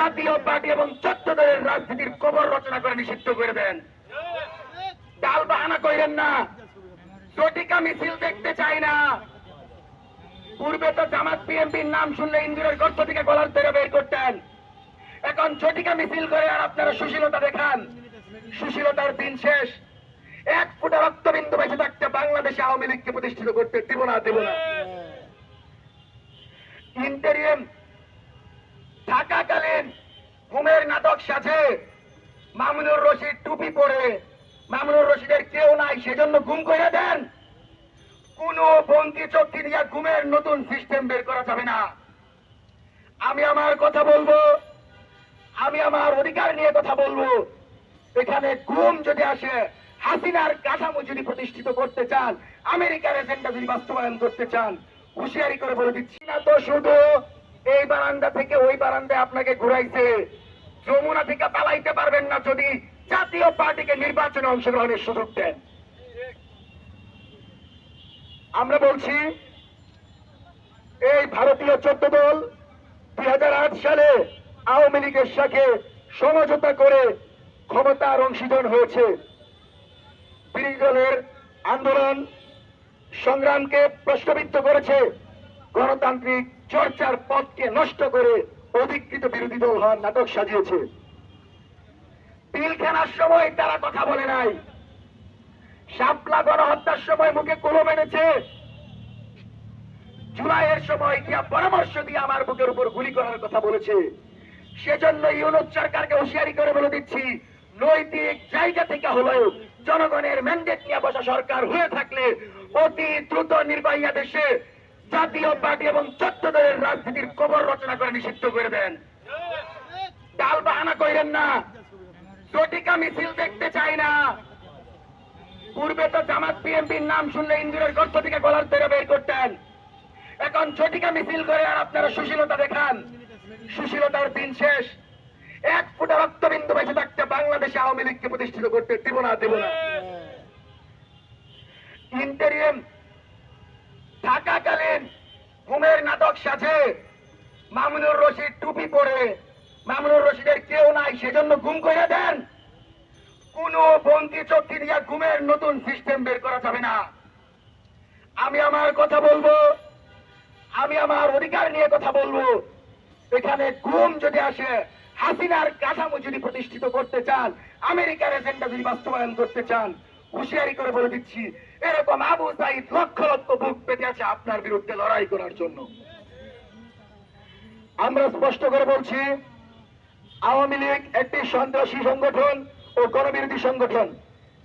জাতীয় পার্টি এবং চোদ্দ দলের রাজনীতির কবর রচনা করে নিষিদ্ধ করে দেন। ডাল বাহানা করেন না। চটিকা মিছিল দেখতে চাই না। পূর্বে তো জামাত বিএনপির নাম শুনলে ইন্দিরের গর্ত থেকে গলার ধরে বের করতেন। এখন চটিকা মিছিল করে আর আপনারা সুশীলতা দেখান। সুশীলতার দিন শেষ। এক ফুটা রক্তবিন্দু বেঁচে থাকতে বাংলাদেশে আওয়ামী লীগকে প্রতিষ্ঠিত করতে দেব না দেব না। ইন্টেরিয়াম থাকাকালীন ঘুমের নাটক সাজে মামুনুর রশিদ টুপি পরে। মামুনুর রশিদের কেউ নাই, সেজন্য ঘুম করে দেন। কোন বন্দি চক্কি দিয়ে ঘুমের নতুন সিস্টেম বের করা যাবে না। আমি আমার কথা বলব, আমি আমার অধিকার নিয়ে কথা বলব। এখানে ঘুম যদি আসে, হাসিনার কাঠামো যদি প্রতিষ্ঠিত করতে চান, আমেরিকার এজেন্ডা যদি বাস্তবায়ন করতে চান, হুঁশিয়ারি করে বলে দিচ্ছি না তো শুধু এই বারান্দা থেকে ওই বারান্দায় আপনাকে ঘুরাইছে। যমুনা থেকে পালাইতে পারবেন না যদি জাতীয় পার্টিকে নির্বাচনে অংশগ্রহণের সুযোগ দেন। আমরা বলছি, এই ভারতীয় চোদ্দ দল দুই সালে আওয়ামী লীগের সাথে সমঝোতা করে ক্ষমতার অংশীদার হয়েছে। বিরোধী দলের আন্দোলন সংগ্রামকে প্রশ্নবিদ্ধ করেছে। গণতান্ত্রিক চর্চার পথকে নষ্ট করে অধিকৃত বিরোধী দল হওয়ার নাটক সাজিয়েছে। পিলখানার সময় তারা কথা বলে নাই। শাপলা গণহত্যার সময় মুখে কলম এনেছে জুলাইয়ের সময় গিয়া পরামর্শ দিয়ে আমার বুকের উপর গুলি করার কথা বলেছে। সেজন্য ইউনুস সরকারকে হুঁশিয়ারি করে বলে দিচ্ছি, নৈতিক জায়গা থেকে হলেও জনগণের ম্যান্ডেট নিয়ে বসা সরকার হয়ে থাকলে অতি দ্রুত নির্বাহী দেশে জাতীয় পার্টি এবং চোদ্দ দলের রাজনীতির কবর রচনা করে নিষিদ্ধ করে দেন। ডাল বাহানা করেন না। চটিকা মিছিল দেখতে চাই না। পূর্বে তো জামাত বিএনপির নাম শুনলে ইন্দিরের গর্ত থেকে গলার ধরে বের করতেন। এখন চটিকা মিছিল করে আর আপনারা সুশীলতা দেখান। সুশীলতার দিন শেষ। এক ফুটা রক্তবিন্দু বেঁচে থাকতে বাংলাদেশে আওয়ামী লীগকে প্রতিষ্ঠিত করতে দেব না দেব না। ইন্টেরিয়াম থাকাকালীন ঘুমের নাটক সাজে মামুনুর রশিদ টুপি পরে। মামুনুর রশিদের কেউ নাই, সেজন্য ঘুম করে দেন। কোন বন্দি চক্কি দিয়ে ঘুমের নতুন সিস্টেম বের করা যাবে না। আমি আমার কথা বলব, আমি আমার অধিকার নিয়ে কথা বলব। এখানে ঘুম যদি আসে, হাসিনার কাঠামো যদি প্রতিষ্ঠিত করতে চান, আমেরিকার এজেন্ডা যদি বাস্তবায়ন করতে চান হুঁশিয়ারি করে বলে দিচ্ছি, এরকম আবু সাইদ লক্ষ লক্ষ বুক পেতে আছে আপনার বিরুদ্ধে লড়াই করার জন্য। আমরা স্পষ্ট করে বলছি, আওয়ামী লীগ একটি সন্ত্রাসী সংগঠন ও গণবিরোধী সংগঠন।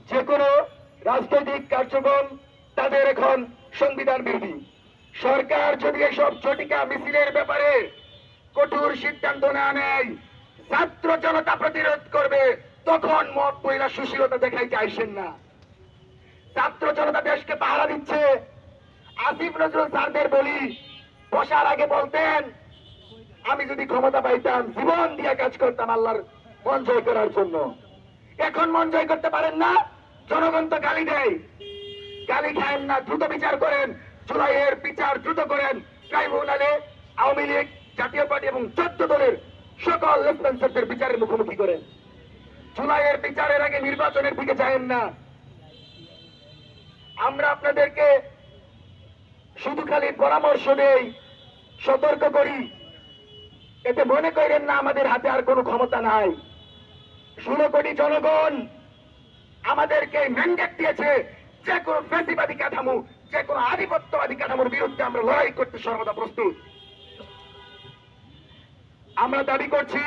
যে কোনো রাজনৈতিক কার্যক্রম তাদের এখন সংবিধান বিরোধী। সরকার যদি এসব চটিকা মিছিলের ব্যাপারে কঠোর সিদ্ধান্ত না নেয়, ছাত্র জনতা প্রতিরোধ করবে, তখন মত মহিলা সুশীলতা দেখাইতে আইসেন না। ছাত্র জনতা দেশকে পাহারা দিচ্ছে। আসিফ নজরুল স্যারদের বলি, বসার আগে বলতেন, আমি যদি ক্ষমতা পাইতাম, জীবন দিয়ে কাজ করতাম আল্লাহর মন জয় করার জন্য। এখন মন জয় করতে পারেন না, জনগণ তো গালি দেয়। গালি খায়েন না, দ্রুত বিচার করেন, জুলাইয়ের বিচার দ্রুত করেন। ট্রাইব্যুনালে আওয়ামী লীগ, জাতীয় পার্টি এবং চোদ্দ দলের সকল লেফটেন্সারদের বিচারের মুখোমুখি করেন। জুলাইয়ের বিচারের আগে নির্বাচনের দিকে যায়েন না। আমরা আপনাদেরকে শুধু খালি পরামর্শ দেই, সতর্ক করি। এতে মনে করেন না আমাদের হাতে আর কোনো ক্ষমতা নাই। ষোলো কোটি জনগণ আমাদেরকে ম্যান্ডেট দিয়েছে, যে কোনো ফ্যাসিবাদী কাঠামো, যে কোনো আধিপত্যবাদী কাঠামোর বিরুদ্ধে আমরা লড়াই করতে সর্বদা প্রস্তুত। আমরা দাবি করছি